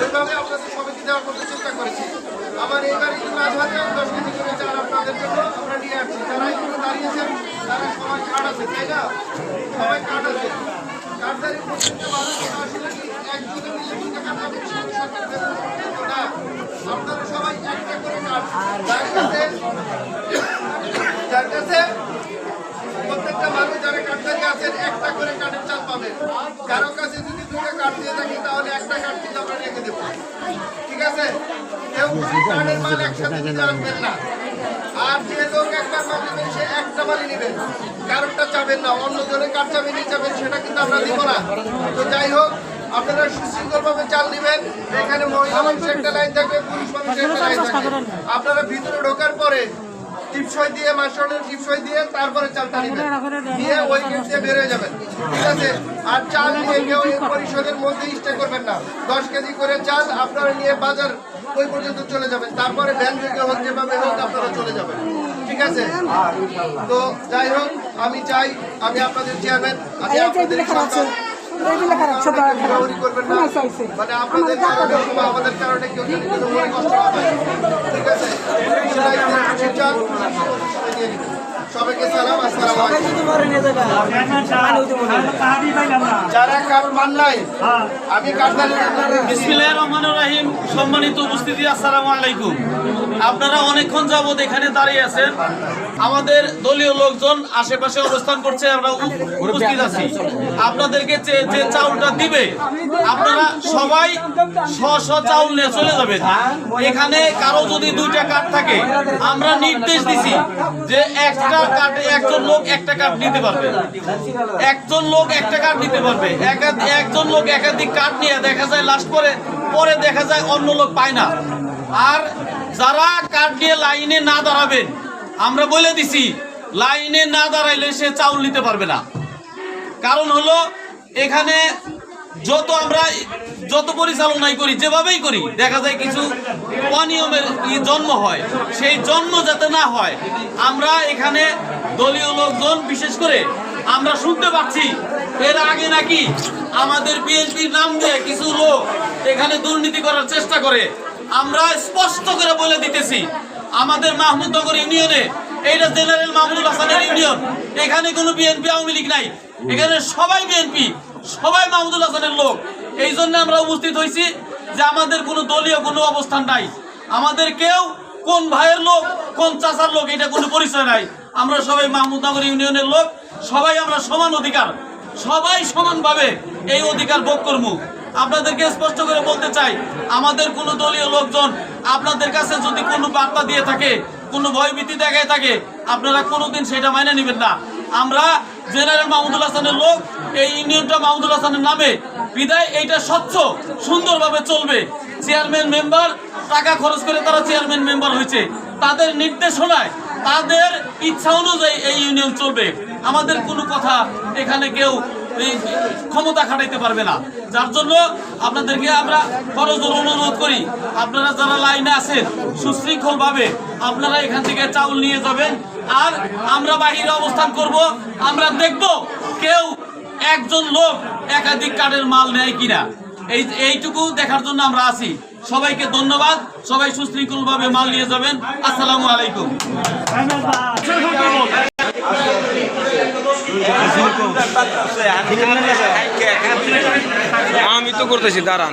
ওইভাবে আপনাদের সবাইকে দেওয়ার চেষ্টা করেছি আমার এইবার কেজি করে চাল আপনাদের সবাই কার্ড আছে সবাই কার্ড আছে কার্ডধারী প্রত্যেকটা মানুষ আসলে কি একজনে মিলে কিন্তু দিত না আপনারা সবাই একটা করে কার্ড যার কাছে যারা একটা করে চাল পাবেন। কারও কাছে যদি দুটো দিয়ে থাকি, তাহলে একটা কিন্তু আমরা রেখে দেবো। ঠিক আছে? কেউ আর যে লোক একটা না, অন্য চাবেন সেটা কিন্তু আমরা না। তো যাই হোক, আপনারা চাল এখানে মহিলা লাইন লাইন আপনারা ভিতরে ঢোকার পরে টিপসই দিয়ে মাস্টারের টিপসই দিয়ে তারপরে চালটা নেবেন। দিয়ে ওই গেট দিয়ে বের হয়ে যাবেন। ঠিক আছে? আর চাল নিয়ে কেউ পরিষদের মধ্যে স্টে করবেন না। দশ কেজি করে চাল আপনারা নিয়ে বাজার ওই পর্যন্ত চলে যাবেন। তারপরে ভ্যান থেকে হোক যেভাবে হোক আপনারা চলে যাবেন। ঠিক আছে? তো যাই হোক আমি চাই আমি আপনাদের চেয়ারম্যান আমি আপনাদের করবেন না। মানে আমাদের কারণে কেউ ঠিক আছে? সবাইকে সালাম আসসালামু আলাইকুম। যারা কার মান নাই আমি কাঠদালি বিসমিল্লাহির রহমানির রহিম সম্মানিত উপস্থিতি আসসালামু আলাইকুম। আপনারা অনেকক্ষণ যাবত এখানে দাঁড়িয়ে আছেন। আমাদের দলীয় লোকজন আশেপাশে অবস্থান করছে আমরা উপস্থিত আছি। আপনাদেরকে যে যে চাউলটা দিবে আপনারা সবাই শ শ চাউল নিয়ে চলে যাবেন। এখানে কারও যদি দুইটা কার্ড থাকে আমরা নির্দেশ দিছি যে একটা একজন লোক একাধিক কার্ড নিয়ে দেখা যায় লাস্ট পরে দেখা যায় অন্য লোক পায় না। আর যারা কার্ড নিয়ে লাইনে না দাঁড়াবেন, আমরা বলে দিছি লাইনে না দাঁড়াইলে সে চাউল নিতে পারবে না। কারণ হলো, এখানে যত আমরা যত পরিচালনাই করি, যেভাবেই করি, দেখা যায় কিছু অনিয়মের জন্ম হয়। সেই জন্ম যাতে না হয়, আমরা এখানে দলীয় লোকজন, বিশেষ করে আমরা শুনতে পাচ্ছি, এর আগে নাকি আমাদের বিএনপির নাম দিয়ে কিছু লোক এখানে দুর্নীতি করার চেষ্টা করে। আমরা স্পষ্ট করে বলে দিতেছি, আমাদের মাহমুদনগর ইউনিয়নে, এইটা জেনারেল মাহমুদুল হাসানের ইউনিয়ন, এখানে কোনো বিএনপি আওয়ামী লীগ নাই। এখানে সবাই বিএনপি সবাই মাহমুদুল হাসানের লোক। এই জন্য আমরা উপস্থিত হয়েছি যে আমাদের কোনো দলীয় কোনো অবস্থান নাই। আমাদের কেউ কোন ভাইয়ের লোক, কোন চাচার লোক, এটা কোনো পরিচয় নাই। আমরা সবাই মাহমুদনগর ইউনিয়নের লোক, সবাই আমরা সমান অধিকার। সবাই সমানভাবে এই অধিকার ভোগ করব। আপনাদেরকে স্পষ্ট করে বলতে চাই, আমাদের কোনো দলীয় লোকজন আপনাদের কাছে যদি কোনো বার্তা দিয়ে থাকে, কোনো ভয়ভীতি দেখায় থাকে, আপনারা কোনোদিন সেটা মাইনে নেবেন না। আমরা জেনারেল মাহমুদুল হাসানের লোক, এই ইউনিয়নটা মাহমুদুল হাসানের নামে। বিদায়, এইটা স্বচ্ছ, সুন্দরভাবে চলবে। চেয়ারম্যান মেম্বার, টাকা খরচ করে তারা চেয়ারম্যান মেম্বার হয়েছে। তাদের নির্দেশনায়, তাদের ইচ্ছা অনুযায়ী এই ইউনিয়ন চলবে। আমাদের কোনো কথা এখানে কেউ ক্ষমতা খাটাইতে পারবে না। যার জন্য আপনাদেরকে আমরা খরচের অনুরোধ করি। আপনারা যারা লাইনে আছেন, সুশৃঙ্খলভাবে আপনারা এখান থেকে চাউল নিয়ে যাবেন। আর আমরা বাহিরে অবস্থান করব আমরা দেখব কেউ একজন লোক একাধিক কার্ডের মাল নেয় কিনা। এই এইটুকু দেখার জন্য আমরা আছি। সবাইকে ধন্যবাদ। সবাই সুশৃঙ্খল ভাবে মাল নিয়ে যাবেন। আসসালামু আলাইকুম। আমি তো করতেছি দাঁড়ান।